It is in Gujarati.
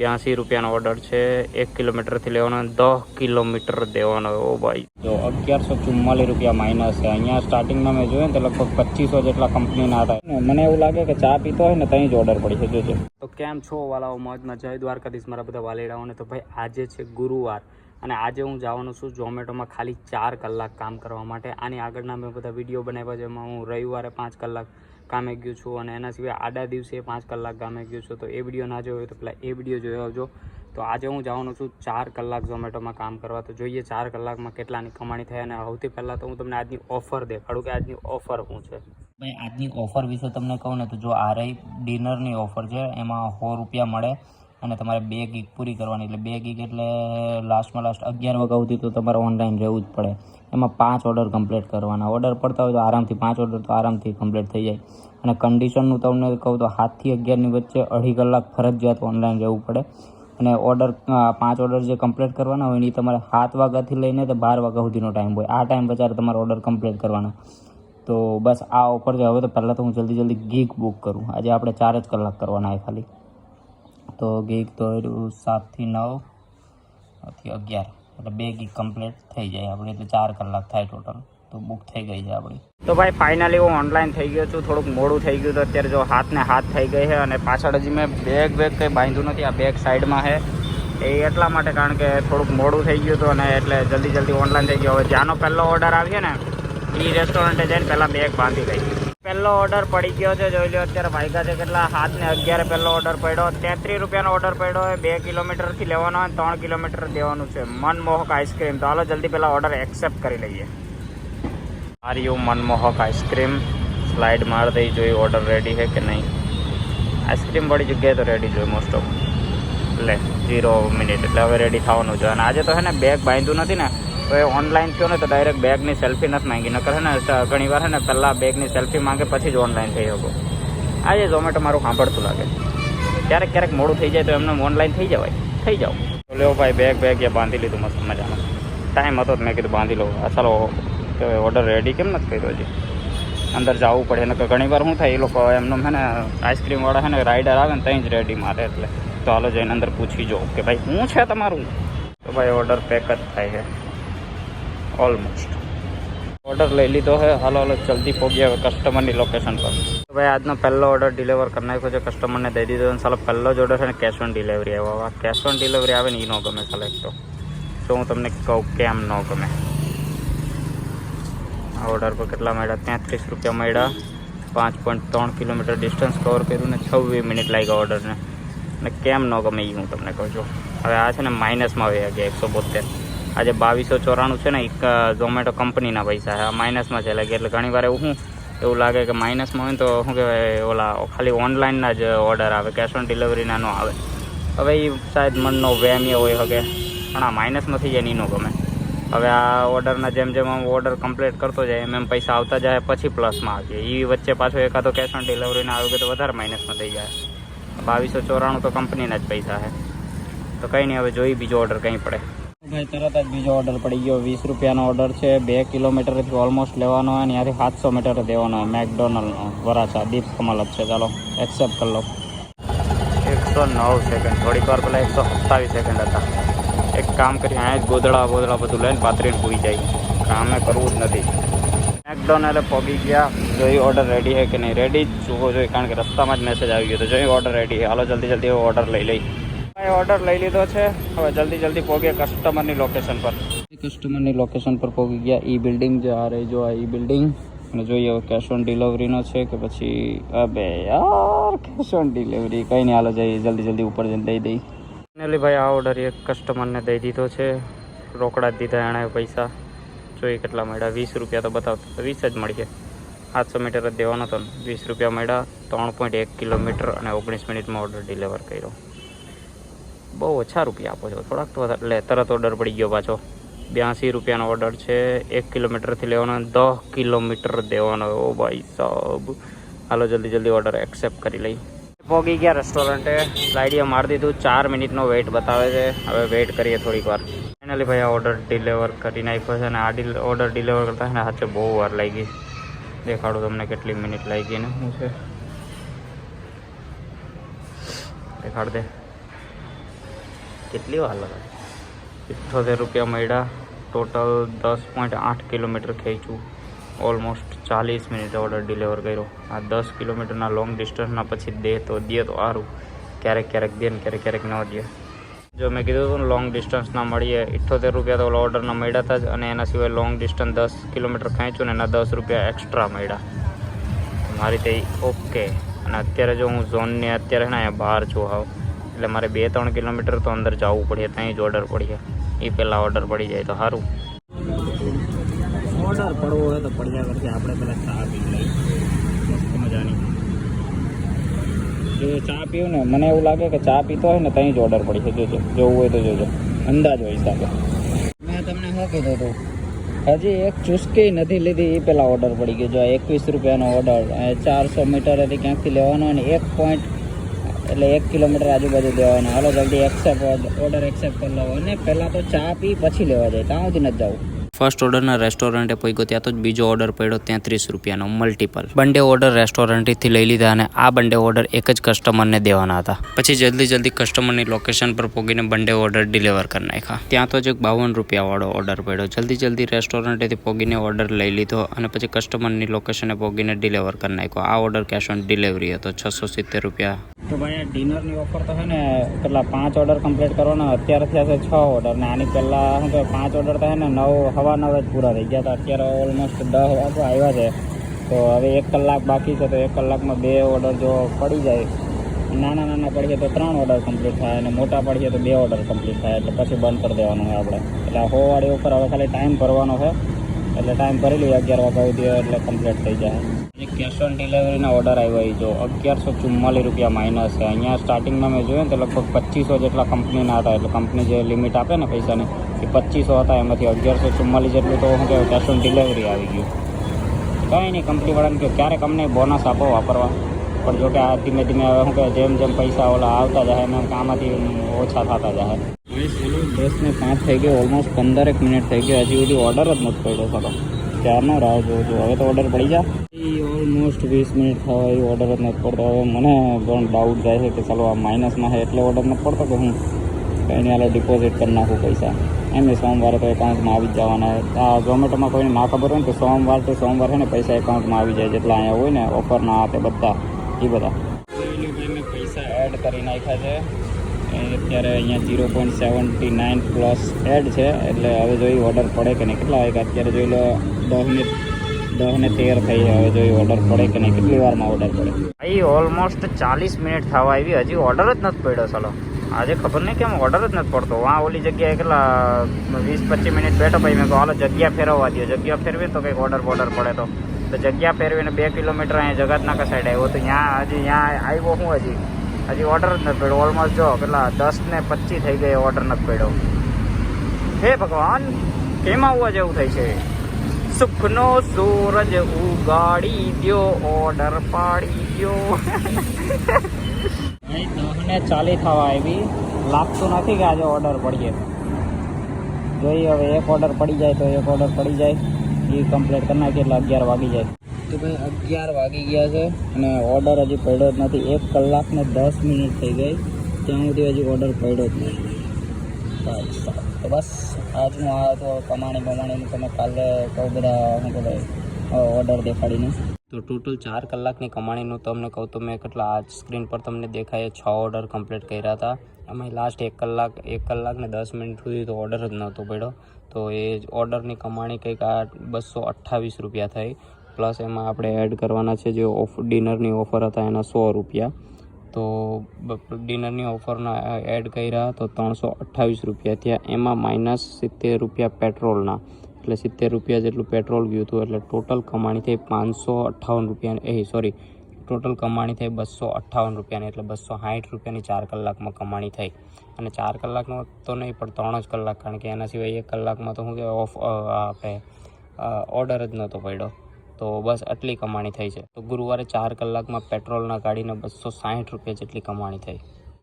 બ્યાસી રૂપિયાનો ઓર્ડર છે. એક કિલોમીટરથી લેવાનો દસ કિલોમીટર દેવાનો ઓ ભાઈ. જો અગિયારસો ચુમ્માલીસ રૂપિયા માઇનસ છે. અહીંયા સ્ટાર્ટિંગમાં મેં જોયું ને તો લગભગ પચીસો જેટલા કંપનીના હતા મને એવું લાગે કે ચા પીતો હોય ને ત્યાં જ ઓર્ડર પડી છે. જોજો તો કેમ છો વાલાઓ મોજમાં? જય દ્વારકાધીશ મારા બધા વાલેડાઓને. તો ભાઈ આજે છે ગુરુવાર. અને આજે હું જવાનું છું ઝોમેટોમાં ખાલી ચાર કલાક કામ કરવા માટે. આની આગળના મેં બધા વીડિયો બનાવ્યા છે એમાં હું રવિવારે પાંચ કલાક કામે ગયો છું અને એના સિવાય આડા દિવસે પાંચ કલાક કામે ગયું છું. તો એ વીડિયો ના જોયો તો પેલા એ વીડિયો જોયો આવજો. તો આજે હું જવાનું છું ચાર કલાક ઝોમેટોમાં કામ કરવા. તો જોઈએ ચાર કલાકમાં કેટલાની કમાણી થાય અને સૌથી પહેલાં તો હું તમને આજની ઓફર દેખાડું કે આજની ઓફર શું છે. ભાઈ, આજની ઓફર વિશે તમને કહું ને તો જો આ રહી ડિનરની ઓફર છે, એમાં સો રૂપિયા મળે. અને તમારે બે ગીગ પૂરી કરવાની. એટલે બે ગીગ એટલે લાસ્ટમાં લાસ્ટ અગિયાર વાગ્યા સુધી તો તમારે ઓનલાઈન રહેવું જ પડે. એમાં પાંચ ઓર્ડર કમ્પ્લીટ કરવાના. ઓર્ડર પડતા હોય તો આરામથી, પાંચ ઓર્ડર તો આરામથી કમ્પ્લીટ થઈ જાય. અને કન્ડિશનનું તમને કહું તો સાતથી અગિયારની વચ્ચે અઢી કલાક ફરજિયાત ઓનલાઈન રહેવું પડે. અને ઓર્ડર પાંચ ઓર્ડર જે કમ્પ્લીટ કરવાના હોય એની તમારે સાત વાગ્યાથી લઈને તો બાર વાગ્યા સુધીનો ટાઈમ હોય. આ ટાઈમ પછી તમારે ઓર્ડર કમ્પ્લીટ કરવાના. તો બસ આ ઓફર છે. હવે તો પહેલાં તો હું જલ્દી જલ્દી ગીગ બુક કરું. આજે આપણે ચાર જ કલાક કરવાના છે ખાલી. તો ગીગ એનું સાતથી નવથી અગિયાર. એટલે બે ગીગ કમ્પ્લીટ થઈ જાય આપણે. એટલે ચાર કલાક થાય ટોટલ તો બુક થઈ ગઈ છે આપણી. તો ભાઈ ફાઇનલી હું ઓનલાઈન થઈ ગયો છું. થોડુંક મોડું થઈ ગયું તો અત્યારે જો હાથ ને હાથ થઈ ગઈ છે અને પાછળ હજી મેં બેગ બેગ કંઈ બાંધ્યું નથી. આ બેગ સાઈડમાં છે. એ એટલા માટે કારણ કે થોડુંક મોડું થઈ ગયું હતું અને એટલે જલ્દી જલ્દી ઓનલાઈન થઈ ગયો. હવે જ્યાંનો પહેલો ઓર્ડર આવ્યો ને એ રેસ્ટોરન્ટે જઈને પહેલાં બેગ બાંધી ગઈ પહેલો ઓર્ડર પડી ગયો છે. જોઈ લો અત્યારે વાગ્યા છે કેટલા? હાથ ને અગિયાર પહેલો ઓર્ડર પડ્યો. તેત્રીસ રૂપિયાનો ઓર્ડર પડ્યો હોય, બે કિલોમીટરથી લેવાનો હોય ત્રણ કિલોમીટર દેવાનું છે. મનમોહક આઈસ્ક્રીમ. તો હાલો, જલ્દી પહેલાં ઓર્ડર એક્સેપ્ટ કરી લઈએ. આર યુ મનમોહક આઈસ્ક્રીમ. સ્લાઇડ માર દઈ જોઈ ઓર્ડર રેડી છે કે નહીં. આઈસ્ક્રીમ વાળી જગ્યાએ તો રેડી જોઈ મોસ્ટ ઓફ એટલે ઝીરો મિનિટ એટલે હવે રેડી થવાનું છે અને આજે તો છે ને બેગ બાંધ્યું નથી ને તો એ ઓનલાઈન થયો ને તો ડાયરેક્ટ બેગની સેલ્ફી નથી માંગી. નકર છે ને ઘણી વાર ને, પહેલાં બેગની સેલ્ફી માંગે, પછી જ ઓનલાઈન થઈ શકો. આજે ઝોમેટો મારું સાંભળતું લાગે. ક્યારેક ક્યારેક મોડું થઈ જાય તો એમને ઓનલાઈન થઈ જવાય. થઈ જાઓ તો લ્યો ભાઈ બેગ બેગ એ બાંધી લીધું મસ્ત મજાનું. ટાઈમ હતો મેં કીધું બાંધી લો ચાલો ઓર્ડર રેડી કેમ નથી કર્યો હજી? અંદર જવું પડે. ને ઘણી વાર શું થાય, એ લોકો એમનો છે ને આઈસ્ક્રીમવાળા છે ને રાઈડર આવે ને ત્યાં જ રેડી મારે એટલે. તો હાલો જઈને અંદર પૂછી જો કે ભાઈ શું છે તમારું? તો ભાઈ ઓર્ડર પેક જ થાય છે. ઓલમોસ્ટ ઓર્ડર લઈ લીધો છે હાલો હાલો, જલ્દી પહોંચી હવે કસ્ટમરની લોકેશન પર. તો ભાઈ, આજનો પહેલો ઓર્ડર ડિલિવર કરી નાખ્યો છે કસ્ટમરને દઈ દીધો અને સાલો, પહેલો જ ઓર્ડર છે ને કેશ ઓન ડિલિવરી આવ્યો. કેશ ઓન ડિલિવરી આવે ને એ ન ગમે સાલે તો. હું તમને કહું કેમ ન ગમે. આ ઓર્ડર પર કેટલા મળ્યા? તેત્રીસ રૂપિયા મળ્યા. પાંચ પોઈન્ટ ત્રણ કિલોમીટર ડિસ્ટન્સ કવર કર્યું ને છવ્વીસ મિનિટ લાગ્યા ઓર્ડરને અને કેમ ન ગમે એ હું તમને કહું છું. હવે આ છે ને માઇનસમાં આવી ગયા, એકસો બોતેર. આજે બાવીસો ચોરાણું છે ને, એક ઝોમેટો કંપનીના પૈસા છે. માઇનસમાં છે. લાગે એટલે ઘણી વાર એવું શું એવું લાગે કે માઇનસમાં હોય તો શું કહેવાય, ઓલા, ખાલી ઓનલાઈનના જ ઓર્ડર આવે, કેશ ઓન ડિલિવરીના ન આવે. હવે એ શાયદ મનનો વેમ્ય હોય હકે પણ આ માઇનસમાં થઈ જાય ને એ ગમે. હવે આ ઓર્ડરના જેમ જેમ હું ઓર્ડર કમ્પ્લીટ કરતો જાય, એમ એમ પૈસા આવતા જાય, પછી પ્લસમાં આવશે એ વચ્ચે પાછો એકાદો કેશ ઓન ડિલિવરીના આવ્યો તો વધારે માઇનસમાં થઈ જાય. બાવીસો ચોરાણું તો કંપનીના જ પૈસા છે. તો કંઈ નહીં, હવે જોઈ બીજો ઓર્ડર કંઈ પડે. ભાઈ, તરત જ બીજો ઓર્ડર પડી ગયો. વીસ રૂપિયાનો ઓર્ડર છે, બે કિલોમીટરથી ઓલમોસ્ટ લેવાનો હોય અને ત્યાંથી સાતસો મીટર દેવાનો હોય મેકડોનલ્ડનો વરાછા. દીપ કમલ જ છે. ચાલો એક્સેપ્ટ કરી લો. એકસો નવ સેકન્ડ થોડીક વાર પહેલાં એકસો સત્તાવીસ સેકન્ડ હતા. એક કામ કરી અહીંયા જ ગોદડા બોદડા બધું લઈને પાથરીને પૂરી જાય. કામે કરવું જ નથી. મેકડોનલ્ડે પહોંચી ગયા. જોઈ ઓર્ડર રેડી છે કે નહીં? રેડી જ જોવો જોઈએ, કારણ કે રસ્તામાં જ મેસેજ આવી ગયો તો જોઈ ઓર્ડર રેડી છે હાલો, જલ્દી જલ્દી ઓર્ડર લઈ લઈ. ભાઈ ઓર્ડર લઈ લીધો છે. હવે જલ્દી જલ્દી પહોંચીએ કસ્ટમરની લોકેશન પર. કસ્ટમરની લોકેશન પર પહોંચી ગયા. ઈ બિલ્ડિંગ જે આ રહી જો આ ઈ બિલ્ડિંગ અને જોઈએ હવે કેશ ઓન ડિલિવરીનો છે કે પછી અબે યાર કેશ ઓન ડિલિવરી કંઈ નહીં હાલો જઈએ. જલ્દી જલ્દી ઉપર જઈને દઈ દઈ. ફાઇનલી ભાઈ આ ઓર્ડર એક કસ્ટમરને દઈ દીધો છે. રોકડા જ દીધા એણે પૈસા. જોઈએ કેટલા મળ્યા? વીસ રૂપિયા તો બતાવતો વીસ જ મળીએ. સાતસો મીટર જ દેવાનો હતો વીસ રૂપિયા મળ્યા. ત્રણ પોઈન્ટ એક કિલોમીટર અને ઓગણીસ મિનિટમાં ઓર્ડર ડિલિવર કર્યો. બહુ ઓછા રૂપિયા આપો છો. થોડાક તો એટલે તરત ઓર્ડર પડી ગયો પાછો. બ્યાસી રૂપિયાનો ઓર્ડર છે. એક કિલોમીટરથી લેવાનો દસ કિલોમીટર દેવાનો. ઓ ભાઈ સાહેબ હાલો, જલ્દી જલ્દી ઓર્ડર એક્સેપ્ટ કરી લઈ. પહોંચી ગયા રેસ્ટોરન્ટે લાઈડીએ મારી દીધું. ચાર મિનિટનો વેઇટ બતાવે છે. હવે વેઇટ કરીએ થોડીક વાર. ફાઇનલી ભાઈ આ ઓર્ડર ડિલિવર કરી નાખ્યો છે અને આ ઓર્ડર ડિલિવર કરતા ને હાથે બહુ વાર લાગી દેખાડું તમને કેટલી મિનિટ લાગી ને. શું છે? દેખાડ દે. કેટલી વાર લગાડી ઇઠ્ઠોતેર રૂપિયા મળ્યા. ટોટલ દસ પોઈન્ટ આઠ કિલોમીટર ખેંચ્યું. ઓલમોસ્ટ ચાલીસ મિનિટ ઓર્ડર ડિલિવર કર્યો. આ દસ કિલોમીટરના લોંગ ડિસ્ટન્સના પછી દે તો દે તો સારું. ક્યારેક ક્યારેક દે ને ક્યારેક ક્યારેક ન દે. જો મેં કીધું હતું લોંગ ડિસ્ટન્સના મળીએ. ઇઠ્ઠોતેર રૂપિયા તો ઓર્ડરના મળ્યા હતા જ અને એના સિવાય લોંગ ડિસ્ટન્સ દસ કિલોમીટર ખેંચ્યું ને એના દસ રૂપિયા એક્સ્ટ્રા મળ્યા. મારી તે ઓકે અને અત્યારે જો હું ઝોનની અત્યારે ને, અહીંયા બહાર છું, હાવ. એટલે મારે બે, ત્રણ કિલોમીટર તો અંદર જવું પડે ત્યાં જ ઓર્ડર પડીએ. એ પહેલાં ઓર્ડર પડી જાય તો સારું ઓર્ડર પડવો હોય તો પડ્યા કરશે આપણે પહેલાં ચા પી જો ચા પીવું ને, મને એવું લાગે કે ચા પીતો હોય ને ત્યાં જ ઓર્ડર પડી છે જોજો જોવું હોય તો જોજો. અંદાજ હોય હિસાબે. મેં તમને શું કીધું હતું હજી એક ચુસ્કી નથી લીધી એ પહેલાં ઓર્ડર પડી ગયો જો એકવીસ રૂપિયાનો ઓર્ડર ચારસો મીટર હતી ક્યાંકથી લેવાનો અને એક પોઈન્ટ એટલે એક કિલોમીટર આજુબાજુ દેવાના. હાલો, જલ્દી એક્સેપ્ટ ઓર્ડર એક્સેપ્ટ કરી લો અને પહેલાં તો ચા પી, પછી લેવા જાય. ત્યાં સુધી નથી જવું. ફર્સ્ટ ઓર્ડરના રેસ્ટોરન્ટે પહોંચ્યો ત્યાં તો જ બીજો ઓર્ડર પડ્યો ત્યાં ત્રીસ રૂપિયાનો મલ્ટિપલ બંને ઓર્ડર રેસ્ટોરન્ટથી લઈ લીધા અને આ બંને ઓર્ડર એક જ કસ્ટમરને દેવાના હતા. પછી જલ્દી જલ્દી કસ્ટમરની લોકેશન પર પહોંચીને બંને ઓર્ડર ડિલિવર કરી નાખ્યા. ત્યાં તો જ એક બાવન રૂપિયાવાળો ઓર્ડર પડ્યો. જલ્દી જલ્દી રેસ્ટોરન્ટેથી પહોંચીને ઓર્ડર લઈ લીધો અને પછી કસ્ટમરની લોકેશને પહોંચીને ડિલિવર કરી નાખ્યો. આ ઓર્ડર કેશ ઓન ડિલિવરી હતો, છસો સિત્તેર રૂપિયા. તો ભાઈ ડિનરની ઓફર તો છે ને, કેટલા, પાંચ ઓર્ડર કમ્પ્લીટ કરવાના, અત્યારે થયા છે છ ઓર્ડર ને આની પહેલાં શું કે પાંચ ઓર્ડર છે ને, નવ, હવા નવ જ પૂરા થઈ ગયા હતા. અત્યારે ઓલમોસ્ટ દસ વાગવા આવ્યા છે. તો હવે એક કલાક બાકી છે, તો એક કલાકમાં બે ઓર્ડર જો પડી જાય, નાના નાના પડીએ તો ત્રણ ઓર્ડર કમ્પ્લીટ થાય અને મોટા પડીએ તો બે ઓર્ડર કમ્પ્લીટ થાય, એટલે પછી બંધ કરી દેવાનું હોય આપણે. એટલે હોવાળી ઉપર હવે ખાલી ટાઈમ ભરવાનો છે. એટલે ટાઈમ ભરી લઈએ અગિયાર વાગ્યા સુધી, એટલે કમ્પ્લીટ થઈ જાય. કેશ ઓન ડિલિવરીના ઓર્ડર આવ્યો એ જો. અગિયારસો ચુમ્માલીસ રૂપિયા માઇનસ છે. અહીંયા સ્ટાર્ટિંગમાં મેં જોયું ને, તો લગભગ પચીસો જેટલા કંપનીના હતા. એટલે કંપની જે લિમિટ આપે ને પૈસાની એ પચીસો હતા, એમાંથી અગિયારસો ચુમ્માલીસ જેટલું તો શું કહેવાય કેશ ઓન ડિલિવરી આવી ગયું. કંઈ નહીં કંપનીવાળાને કહ્યું ક્યારેક અમને બોનસ આપો વાપરવા? પણ જો કે આ ધીમે ધીમે હવે શું કહેવાય, જેમ જેમ પૈસા ઓલા આવતા જાય, એમ આમાંથી ઓછા થતા જાય. દસ પાંચ થઈ ગયો ઓલમોસ્ટ પંદરેક મિનિટ થઈ ગયો, હજી સુધી ઓર્ડર જ નથી પડ્યો સારો ક્યારનો રાહ જોઉં છું? હવે તો ઓર્ડર પડી જા. ઓલમોસ્ટ વીસ મિનિટ થવા એ ઓર્ડર જ નથી પડતો. હવે મને પણ ડાઉટ જાય છે કે ચાલો આ માઇનસમાં છે એટલે ઓર્ડર નથી પડતો કે હું? કંઈ નહીં ડિપોઝિટ કરી નાખું પૈસા. એમ એ સોમવારે તો એકાઉન્ટમાં આવી જ જવાના. આ ઝોમેટોમાં કોઈને ના ખબર હોય ને તો સોમવાર તો સોમવાર છે ને પૈસા એકાઉન્ટમાં આવી જાય જેટલા અહીંયા હોય ને ઓફરના તે બધા એ બધા. પૈસા એડ કરી નાખ્યા છે અત્યારે અહીંયા zero point seventy nine plus add છે એટલે હવે જોઈ ઓર્ડર પડે કે નહીં કેટલા વાગ્યા? અત્યારે જોઈ લો દસ ને દસ ને તેર થઈ હવે જોઈ ઓર્ડર પડે કે નહીં કેટલી વારમાં ઓર્ડર પડે? ભાઈ ઓલમોસ્ટ ચાલીસ મિનિટ થવા આવી. હજી ઓર્ડર જ નથી પડ્યો ચાલો આજે ખબર નહીં કેમ ઓર્ડર જ નથી પડતો. આ ઓલી જગ્યાએ કેટલા વીસ પચીસ મિનિટ બેઠો ભાઈ મેં કહું હાલો જગ્યા ફેરવવા દો જગ્યા ફેરવી તો કંઈક ઓર્ડર બોર્ડર પડે તો. તો જગ્યા ફેરવીને બે કિલોમીટર અહીંયા જગતનાકા સાઈડ આવ્યો તો ત્યાં હજી ત્યાં આવ્યો હું હજી. હજી ઓર્ડર જ નથી પડ્યો. ઓલમોસ્ટ જો કેટલા દસ ને પચીસ થઈ ગઈ ઓર્ડર નથી પડ્યો. હે ભગવાન કેમ આવવા જેવું થાય છે? સુખનો સૂરજ ઉગાડી દ્યો ઓર્ડર પાડી દ્યો. દહને ચાલી થવા આવી. લાગતું નથી કે આજે ઓર્ડર પડીએ. જોઈએ હવે એક ઓર્ડર પડી જાય તો એક ઓર્ડર પડી જાય. એ કમ્પ્લીટ કરી નાખીએ એટલે અગિયાર વાગી જાય. તો ભાઈ અગિયાર વાગી ગયા છે અને ઓર્ડર હજી પડ્યો જ નથી. એક કલાક ને દસ મિનિટ થઈ ગઈ. ત્યાં સુધી હજી ઓર્ડર પડ્યો જ નથી. તો બસ, આજનું આ તો કમાણી બમાણીનું તમે કાલે બહુ બધા શું કહેવાય ઓર્ડર દેખાડીને. તો ટોટલ ચાર કલાકની કમાણીનું તમને કહું તો મેં કેટલા આ સ્ક્રીન પર તમને દેખાય છ ઓર્ડર કમ્પ્લીટ કર્યા હતા. એમાં લાસ્ટ એક કલાક એક કલાક ને દસ મિનિટ સુધી તો ઓર્ડર જ નહોતો પડ્યો. તો એ ઓર્ડરની કમાણી કંઈક આ બસો અઠ્ઠાવીસ રૂપિયા થઈ. પ્લસ એમાં આપણે એડ કરવાના છે જે ઓફ ડિનરની ઓફર હતા એના સો રૂપિયા. તો ડિનરની ઓફરના એડ કર્યા તો ત્રણસો અઠ્ઠાવીસ રૂપિયા થયા. એમાં માઇનસ સિત્તેર રૂપિયા પેટ્રોલના એટલે સિત્તેર રૂપિયા જેટલું પેટ્રોલ ગયું હતું. એટલે ટોટલ કમાણી થઈ પાંચસો અઠ્ઠાવન રૂપિયા એ સોરી ટોટલ કમાણી થઈ બસો અઠ્ઠાવન રૂપિયાની. એટલે બસો સાઠ રૂપિયાની ચાર કલાકમાં કમાણી થઈ. અને ચાર કલાકનો તો નહીં, પણ ત્રણ જ કલાક. કારણ કે એના સિવાય એક કલાકમાં તો શું કહેવાય, ઓફ આપણે ઓર્ડર જ નહોતો પડ્યો. તો બસ આટલી કમાણી થઈ છે. તો ગુરુવારે ચાર કલાકમાં પેટ્રોલના કાઢીને બસો સાઠ રૂપિયા જેટલી કમાણી થઈ.